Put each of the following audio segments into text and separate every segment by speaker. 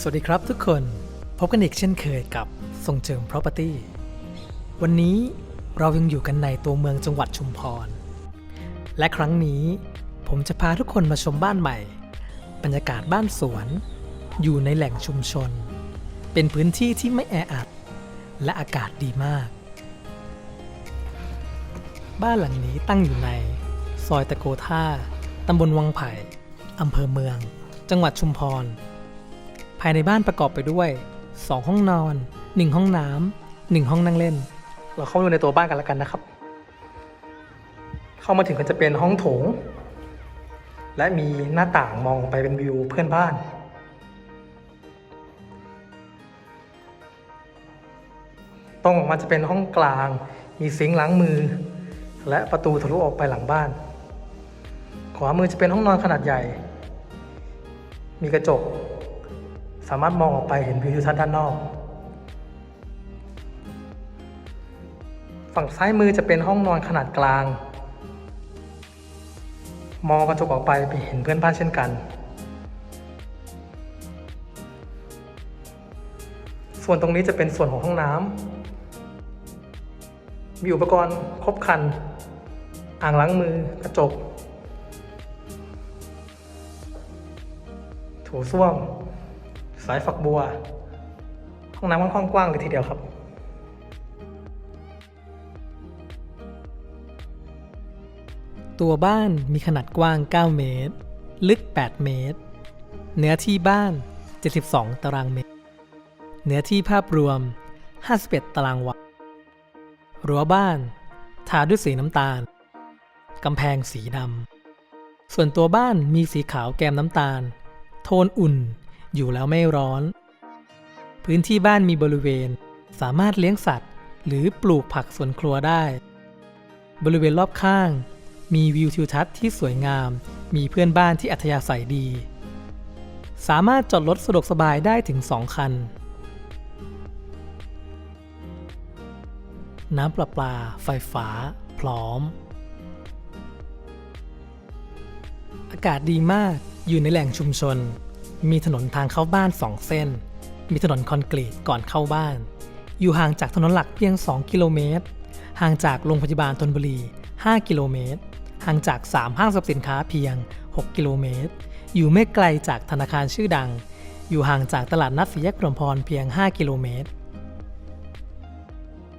Speaker 1: สวัสดีครับทุกคน พบกันอีกเช่นเคยกับทรงเจิม Property วันนี้เรายังอยู่กันในตัวเมืองจังหวัดชุมพร และครั้งนี้ผมจะพาทุกคนมาชมบ้านใหม่ บรรยากาศบ้านสวน อยู่ในแหล่งชุมชน เป็นพื้นที่ที่ไม่แออัด และอากาศดีมาก บ้านหลังนี้ตั้งอยู่ใน ซอยตะโกท่าตำบลวังไผ่อำเภอเมือง จังหวัดชุมพรายในบ้านประกอบไปด้วย 2 ห้องนอน 1 ห้องน้ำ1ห้องนั่งเล่น เราเข้ามาดูในตัวบ้านกันแล้วกันนะครับ เข้ามาถึงก็จะเป็นห้องโถง และมีหน้าต่างมองออกไปเป็นวิวเพื่อนบ้าน ตรงออกมาจะเป็นห้องกลาง มีซิงค์ล้างมือ และประตูทะลุออกไปหลังบ้าน ขวามือจะเป็นห้องนอนขนาดใหญ่ มีกระจก สามารถมองออกไปเห็นวิวทิวทัศน์ด้านนอก ฝั่งซ้ายมือจะเป็นห้องนอนขนาดกลาง มองกระจกออกไปไปเห็นเพื่อนบ้านเช่นกัน ส่วนตรงนี้จะเป็นส่วนของห้องน้ำมีอุปกรณ์ครบครัน อ่างล้างมือกระจกถูส้วม สายฝักบัว ห้องน้ำค่อนข้างกว้างเลยทีเดียวครับ ตัวบ้านมีขนาดกว้าง 9 เมตร ลึก 8 เมตร เนื้อที่บ้าน 72 ตารางเมตร เนื้อที่ภาพรวม 51 ตารางวารั้วบ้าน ทาด้วยสีน้ำตาล กำแพงสีดำ ส่วนตัวบ้านมีสีขาวแกมน้ำตาล โทนอุ่น อยู่แล้วไม่ร้อน พื้นที่บ้านมีบริเวณ สามารถเลี้ยงสัตว์ หรือปลูกผักสวนครัวได้ บริเวณรอบข้าง มีวิวทิวทัศน์ที่สวยงาม มีเพื่อนบ้านที่อัธยาศัยดี สามารถจอดรถสะดวกสบายได้ถึง 2 คัน น้ำประปา ไฟฟ้า พร้อม อากาศดีมากอยู่ในแหล่งชุมชน มีถนนทางเข้าบ้าน2เส้น มีถนนคอนกรีตก่อนเข้าบ้าน อยู่ห่างจากถนนหลักเพียง 2 กิโลเมตร ห่างจากโรงพยาบาลธนบุรี 5 กิโลเมตร ห่างจาก 3 ห้างสรรพสินค้าเพียง 6 กิโลเมตร อยู่ไม่ไกลจากธนาคารชื่อดัง อยู่ห่างจากตลาดนัดสีแยกพรหมพรเพียง 5 กิโลเมตร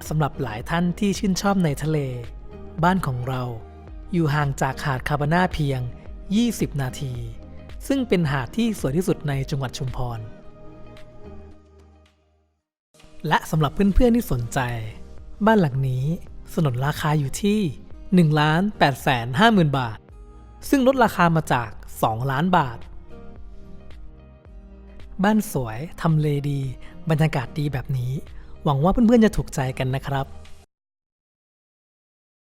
Speaker 1: สำหรับหลายท่านที่ชื่นชอบในทะเล บ้านของเรา อยู่ห่างจากหาดคาบาน่าเพียง 20 นาที ซึ่งเป็นหาดที่สวยที่สุดในจังหวัดชุมพร และสำหรับเพื่อนๆที่สนใจ บ้านหลังนี้สนนราคาอยู่ที่1ล้าน8แสน5หมื่นบาท ซึ่งลดราคามาจาก 2 ล้านบาท บ้านสวย ทำเลดี บรรยากาศดีแบบนี้ หวังว่าเพื่อนๆจะถูกใจกันนะครับ